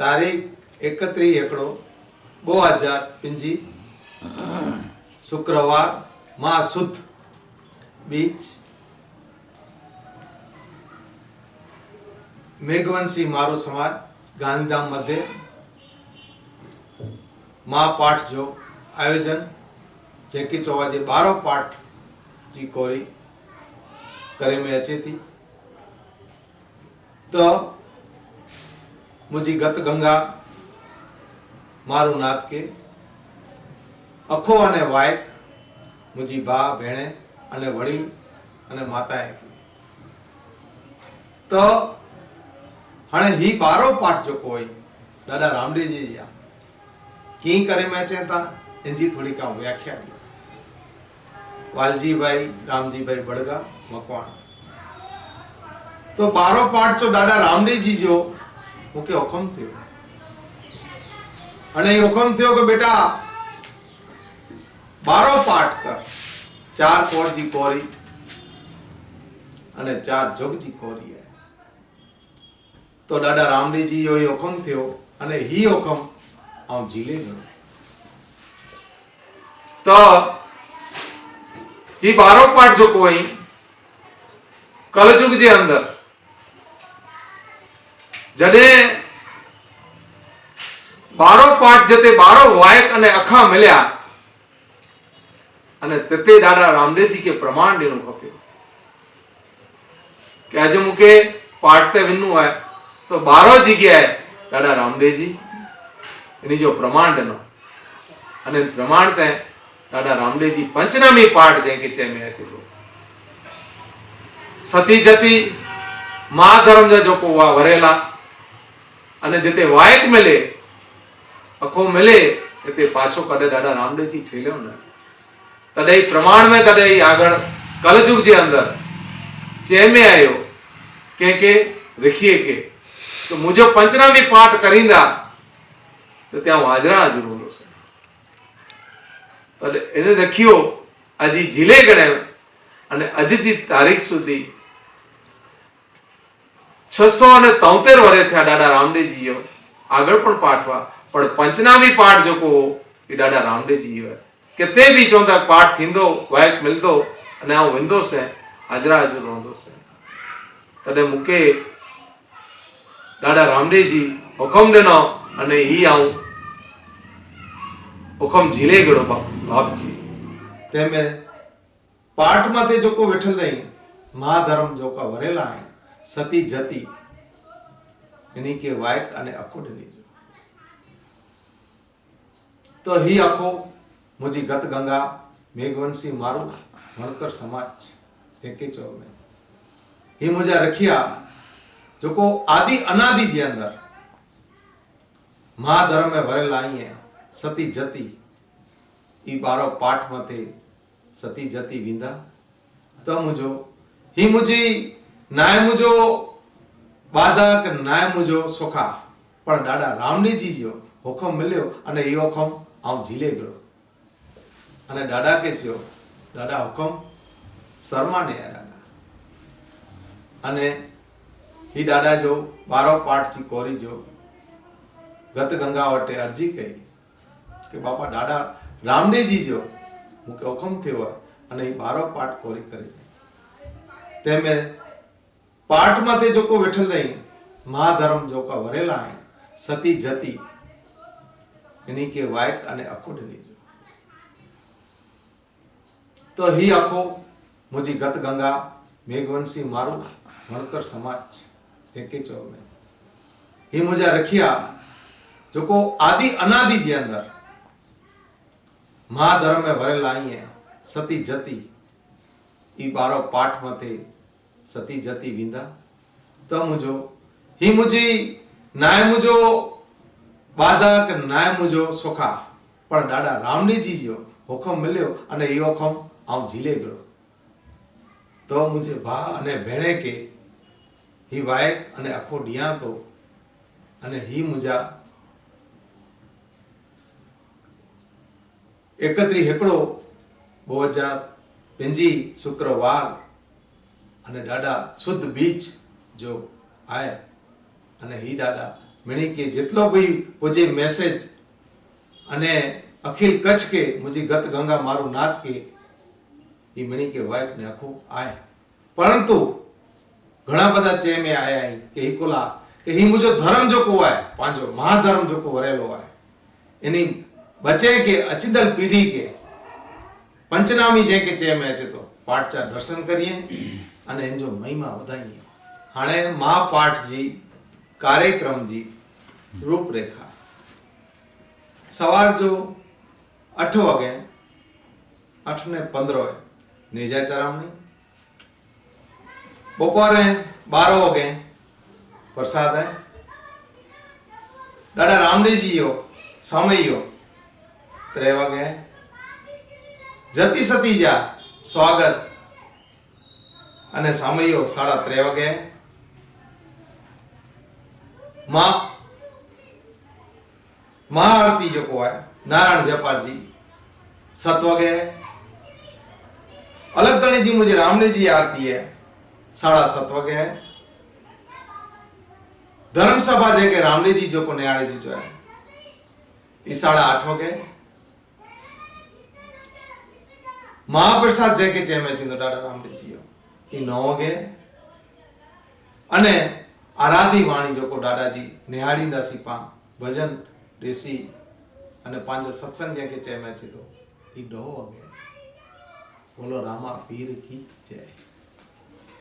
તારીખ એકત્રીસ એકડો બે હજાર પિંજી શુક્રવાર મા સુદ બીચ. મેઘવંશી મારો સમાજ ગાંધીધામ મધ્ય. મા પાઠ જો આયોજન. જેકી ચોવાજી બારો પાઠ જી કોરી કરે મેં અચેતી. તો મુજી ગત ગંગા, મારું નાત કે, અખો અને વાયક, મુજી બા, ભેણે અને વડીલ અને માતાએ તો હણે હી બારો પાઠ જો કોઈ, દાદા રામદેવજી યા. કી કરે મેં ચેતા? એનજી થોડી કા વ્યાખ્યા કી વાલજીભાઈ, રામજીભાઈ બળગા, મકવાણ. તો બારો પાઠ જો દાદા રામદેવજી જો ઓકે હુકમ થયો અને હુકમ થયો કે બેટા બારો પાઠ કર ચાર કોરજી કોરી અને ચાર જોગજી કોરી તો દાદા રામડીજી એ હુકમ થયો અને હી હુકમ આમ જીલે ગયો તો એ બારો પાઠ જો કોઈ કલજુગ જે અંદર જડે બારો પાઠ જતે બારો વાયક અને અખા મળ્યા. અને તે દાદા રામદેવજી કે પ્રમાણ દેનું ખપ્યું. કે આજે મૂકે પાઠતે વિનનું હોય, તો બારો જગ્યાએ દાદા રામદેવજી, એની જો પ્રમાણનો અને પ્રમાણ તે દાદા રામદેવજી પંચનામી પાઠ જે કે છે મેં કીધું સતી જતી, મા ધર્મ જો કોવા વરેલા અને જે તે વાયક મેલે, અખો મેલે, એ તે પાછો કદે દાદા રામદેવજી ઠેલ્યો ને. તદય પ્રમાણ મેં તદય આગળ કલજુગ જે અંદર ચેમે આવ્યો કે કે રેખીએ કે. તો મુજો પંચનામી પાઠ કરીંદા, તો ત્યાં વાજરા હાજર બોલો છે. એટલે એને રખ્યો હજી જીલે ગણાયો, અને હજી તારીખ સુધી છસો અને તોતેર વર્ષ થયા દાદા રામદેવજીએ. આગળ પણ પાઠવા. પણ પંચનામી પાઠ જો કહો, એ દાદા રામદેવજીએ કે તે બી ચોંતા પાઠ થીંदो વાયક મિલદો અને આ વિંદો છે, હાજરા હજુ રોંધો છે. તને મૂકે, દાદા રામદેવજી, હુકમ દેનો, અને ઈ આવું. હુકમ ઝીલે ગયો બાપજી તેમે પાઠ માતે જોકો વિઠલ નહીં, મહાધર્મ જોકા વરેલા આઈ સતી જતી. એની કે વાયક અને અખો ડલી જો તો હી અખો, મુજી ગત ગંગા, મેઘવંશી મારું વણકર સમાજ છે. જે કે ચો મેં હી મુજા રખિયા જોકો આદિ અનાદિ જે અંદર. મહાધર્મે ભરેલા અહીંયા સતી જતી. ઈ બારો પાઠ મતે, સતી જતી વિંદા તો મુજો, હી મુજી નાય મુજો બાધક નાય મુજો સોખા. પણ દાદા રામડીજી જો હુકમ મળ્યો અને એ હુકમ આમ ઝીલે ગયો. અને દાદા કે થયો દાદા, હુકમ શર્માને દાદા. અને એ દાદા જો બારો પાઠથી કોરી જો ગત ગંગાવટે અરજી કરી કે, બાપા, દાદા રામદેજી જો મૂકે હુકમ થયો અને એ બારો પાઠ કોરી કરી છે તેમે પાઠમાં તે જોકો વેઠલ દઈ મહાધર્મ જોકા વરેલા સતી જતી, એની કે વાયક અને અખો ડલી તો હી અખો, મુજી ગત ગંગા, મેઘવંશી મારું વણકર સમાજ છે. કે ચો મેં હી મુજા રખિયા, જોકો આદિ અનાદિ જે અંદર, મહાધર્મે ભરેલા અહીંયા સતી જતી એ બારો પાઠમાંથી સતી જતી વિંદા તમુજો હિમુજી નાય મુજો બાધક, નાય મુજો સોખા. પણ દાદા રામડીજી જો હુકમ મળ્યો અને એ હુકમ આવું ઝીલે ગયો. તો મુજે ભા અને ભેણે કે, હી વાયક અને આખો ડિયા તો, અને હી મુજા એકત્રી હેકડો બહુ હજાર પેંજી, શુક્રવાર અને ડાડા શુદ્ધ બીજ જો આય અને હી ડાડા મણી કે જેટલો કોઈ પોજે મેસેજ અને અખિલ કચ્છ કે મુજી ગત ગંગા મારું નાથ કે એ મણી કે વાયક ને આખું આય. પરંતુ ઘણા બધા ચેમે આયા કે હિકોલા કે હી મુજો ધર્મ જો કોવાય, પાંજો મહાધર્મ જો કો વરેલો હોય. એની બચે કે અચદલ પીઢી કે, પંચનામી જે કે ચેમે અચે તો પાઠચા દર્શન કરીએ અને એનો મહિમા વધારીએ. હાણે મહાપાઠજી કાર્યક્રમજી, રૂપરેખા. સવાર જો અઠ વાગે આઠ ને પંદર નેજા ચરામણી. બપોરે બાર વાગે પ્રસાદ હે દાદા રામદેવજીઓ સમયો ત્રે વાગે જતી સતી જા સ્વાગત અને સમયો સાડા ત્રે વાગે માં મહાઆરતી જો કોય નારાયણ જપારજી सत वगे अलग तनी जी मुझे रामने जी आरती है साढ़ा सत वगे है धर्म सभा जे के रामने जी जो को न्याणे जी जो है ये साढ़ा आठ वगे મહાપ્રસાદ જે કે ચેમે ચિંતો દાદા રામદેવજીઓ એ નવ વાગે અને આરાધી વાણી જોકો દાદાજી નિહાળીંદા સીપા ભજન દેસી અને પાંજો સત્સંગ જે કે ચેમે ચિંતો એ દો વાગે બોલો, રામા, પીર કી જય.